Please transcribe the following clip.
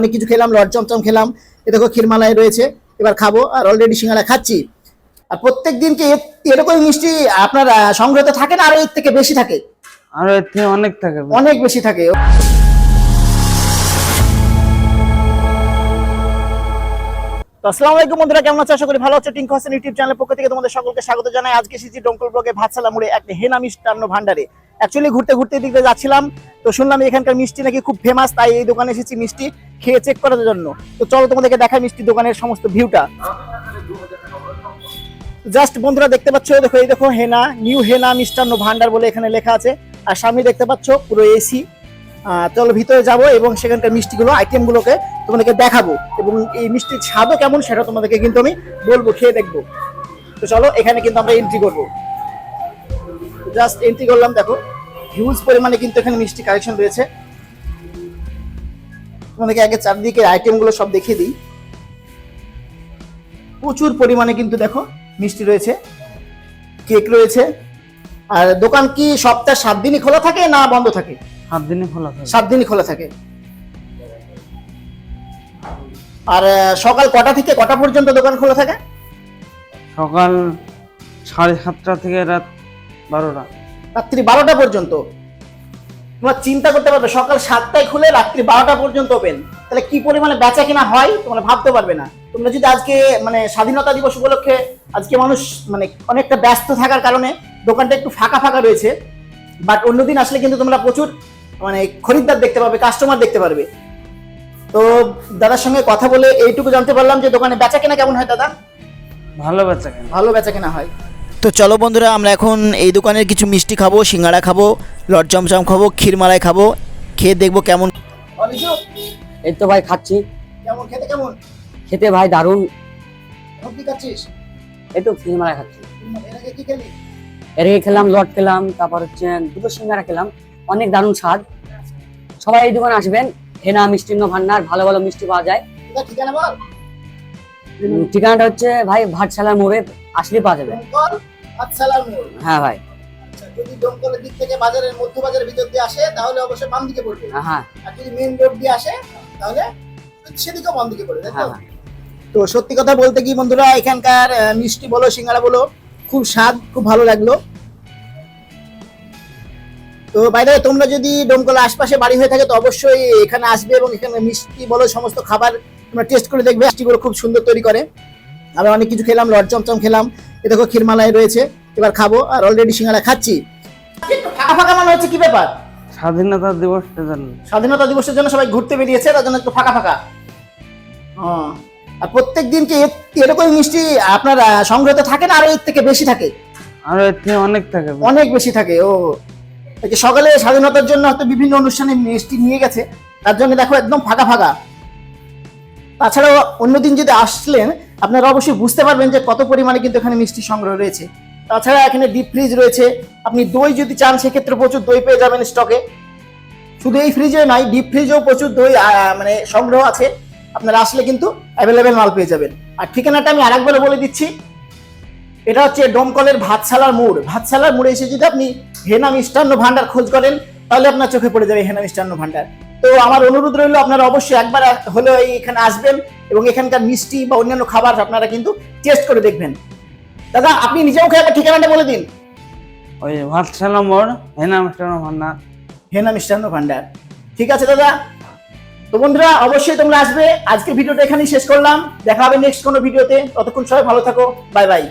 অনেক কিছু খেলাম লট চমচম খেলাম। এ দেখো ক্ষীরমালায় রয়েছে এবার খাব আর অলরেডি সিঙ্গারা খাচ্ছি। আর প্রত্যেক দিন কি এ- এরকম মিষ্টি আপনার সংগ্রহ থাকে না আরও এর থেকে বেশি থাকে? আরও এর থেকে অনেক থাকে। অনেক বেশি থাকে। তো আসসালামু আলাইকুম বন্ধুরা কেমন আছো? আশা করি ভালো আছো। টিঙ্কু হাসান ইউটিউব চ্যানেলের পক্ষ থেকে তোমাদের সকলকে স্বাগত জানাই। আজকে এসেছি ডঙ্কল ব্লগে ভাতসালা মুড়ে একটা হেনা মিষ্টান্ন ভান্ডারে অ্যাকচুয়ালি ঘুরতে ঘুরতে দিকে যাচ্ছিলাম তো শুনলাম এখানকার মিষ্টি নাকি খুব ফেমাস তাই এই দোকানে এসেছি মিষ্টি। খেয়ে চেক করার জন্য। তো চলো তোমাদেরকে দেখাই মিষ্টি দোকানের সমস্ত ভিউটা জাস্ট বন্ধুরা দেখতে পাচ্ছ, দেখো, এই দেখো হেনা নিউ হেনা মিষ্টান্ন ভান্ডার বলে এখানে লেখা আছে। আর সামনে দেখতে পাচ্ছ, পুরো এসি চলো ভিতরে যাব এবং সেখানকার মিষ্টিগুলো আইটেমগুলোকে তোমাদেরকে দেখাবো। এবং এই মিষ্টির স্বাদও কেমন সেটা তোমাদেরকে কিন্তু আমি বলব, খেয়ে দেখব। তো চলো, এখানে কিন্তু আমরা এন্ট্রি করব। জাস্ট এন্ট্রি করলাম, দেখো। হিউজ পরিমাণে কিন্তু এখানে মিষ্টি কালেকশন রয়েছে। তোমাদেরকে আগে চারদিকে আইটেমগুলো সব দেখিয়ে দিই। প্রচুর পরিমাণে কিন্তু দেখো মিষ্টি রয়েছে কেক রয়েছে। আর দোকান কি সপ্তাহে সাত দিনই খোলা থাকে না বন্ধ থাকে? সাত দিনই খোলা থাকে। সাত দিনই খোলা থাকে। আর সকাল কটা থেকে কটা পর্যন্ত দোকান খোলা থাকে? সকাল সাড়ে সাতটা থেকে রাত বারোটা। রাত্রি বারোটা পর্যন্ত? তোমরা চিন্তা করতে পারবে সকাল সাতটায় খুলে রাত্রি বারোটা পর্যন্ত ওপেন। তাহলে কি পরিমাণে বেচা কিনা হয় তোমরা ভাবতে পারবে না। তোমরা যদি আজকে মানে স্বাধীনতা দিবস উপলক্ষে আজকে মানুষ মানে অনেকটা ব্যস্ত থাকার কারণে দোকানটা একটু ফাঁকা ফাঁকা রয়েছে বাট অন্যদিন আসলে কিন্তু তোমরা প্রচুর মানে খরিদ্দার দেখতে পাবে কাস্টমার দেখতে পারবে। তো দাদার সঙ্গে কথা বলে এইটুকু জানতে পারলাম যে দোকানে বেচা কেনা কেমন হয় দাদা? ভালো বেচা কেনা। ভালো বেচা কেনা হয়। তো চলো বন্ধুরা আমরা এখন এই দোকানের কিছু মিষ্টি খাব সিঙ্গাড়া খাব লট চমচম খাব ক্ষীরমালাই খাব খেয়ে দেখব কেমন। এই তো ভাই খাচ্ছি। কেমন খেতে কেমন? খেতে ভাই দারুণ। কি খাচ্ছিস? এই তো সিনেমারা খাচ্ছি। এর আগে কি খেলি? এর আগে খেলাম লট খেলাম তারপর হচ্ছে দুটো সিঙ্গারা খেলাম। অনেক দারুণ স্বাদ। সবাই এই দোকানে আসবেন হেনা মিষ্টিন্ন ভান্ডার ভালো ভালো মিষ্টি পাওয়া যায়। এটা ঠিকানা বল? ঠিকানাটা হচ্ছে ভাই ভাটশালার মোড়ে আসলে পাওয়া যাবে। ডোমকল হ্যাঁ ভাই। আচ্ছা যদি ডোমকলের দিক থেকে বাজারের মধ্য বাজারের ভিতর দিয়ে আসে তাহলে অবশ্যই বাম দিকে পড়বে। হ্যাঁ হ্যাঁ। আর যদি মেইন রোড দিয়ে আসে তাহলে সেদিকেও বাম দিকে পড়বে তাই তো? হ্যাঁ, হ্যাঁ। তো সত্যি কথা বলতে কি বন্ধুরা এখানকার মিষ্টি বলো সিঙ্গারা বলো খুব স্বাদ খুব ভালো লাগল। তো বাইরে তোমরা যদি ডোমকলের আশপাশে বাড়ি হয়ে থাকে তো অবশ্যই এখানে আসবে এবং এখানে মিষ্টি বলো সমস্ত খাবার তোমরা টেস্ট করে দেখবে মিষ্টিগুলো খুব সুন্দর তৈরি করে। আমরা অনেক কিছু খেলাম লট চমচম খেলাম। এ দেখো ক্ষীরমালায় রয়েছে এবার খাব। আর অলরেডি সিঙ্গারা খাচ্ছি। ফাঁকা ফাঁকা মনে হচ্ছে কি ব্যাপার? স্বাধীনতা দিবসটা জন্য। স্বাধীনতা দিবসের জন্য সবাই ঘুরতে বেরিয়েছে তার জন্য একটু ফাঁকা ফাঁকা। আর প্রত্যেক দিন কি এরকম মিষ্টি আপনার সংগ্রহ থাকে না? আরও এর থেকে বেশি থাকে? আরও এর থেকে অনেক থাকে। অনেক বেশি থাকে ও। সকালে স্বাধীনতার জন্য হয়তো বিভিন্ন অনুষ্ঠানে মিষ্টি নিয়ে গেছে তার জন্য দেখো একদম ফাঁকা ফাঁকা। তাছাড়াও অন্যদিন যদি আসলেন, আপনারা অবশ্যই বুঝতে পারবেন যে কত পরিমাণে কিন্তু এখানে মিষ্টি সংগ্রহ রয়েছে। তাছাড়া এখানে ডিপ ফ্রিজ রয়েছে। আপনি দই যদি চান, সেক্ষেত্রে প্রচুর দই পেয়ে যাবেন স্টকে শুধু এই ফ্রিজে নয় ডিপ ফ্রিজেও প্রচুর দই মানে সংগ্রহ আছে। আপনারা আসলে কিন্তু অ্যাভেলেবেল মাল পেয়ে যাবেন। আর ঠিকানাটা আমি আরেকবার বলে দিচ্ছি। এটা হচ্ছে ডোমকলের ভাতশালার মোড়। ভাতশালার মোড়ে এসে যদি আপনি হেনা মিষ্টান্ন ভান্ডার খোঁজ করেন, তাহলে আপনার চোখে পড়ে যাবে হেনা মিষ্টান্ন ভান্ডার তো আমার অনুরোধ রইল আপনারা অবশ্যই একবার হলেও এখানে আসবেন এবং এখানকার মিষ্টি বা অন্যান্য খাবার আপনারা কিন্তু টেস্ট করে দেখবেন। দাদা আপনি নিজেও খেয়ে ঠিকানাটা বলে দিন। ওই ভাতশালা মোড় হেনা মিষ্টান্ন ভান্ডার। হেনা মিষ্টান্ন ভান্ডার। ঠিক আছে দাদা। তো বন্ধুরা অবশ্যই তোমরা আসবে। আজকে ভিডিওটা এখানেই শেষ করলাম। দেখা হবে নেক্সট কোনো ভিডিওতে। ততক্ষণ সবাই ভালো থাকো। Bye bye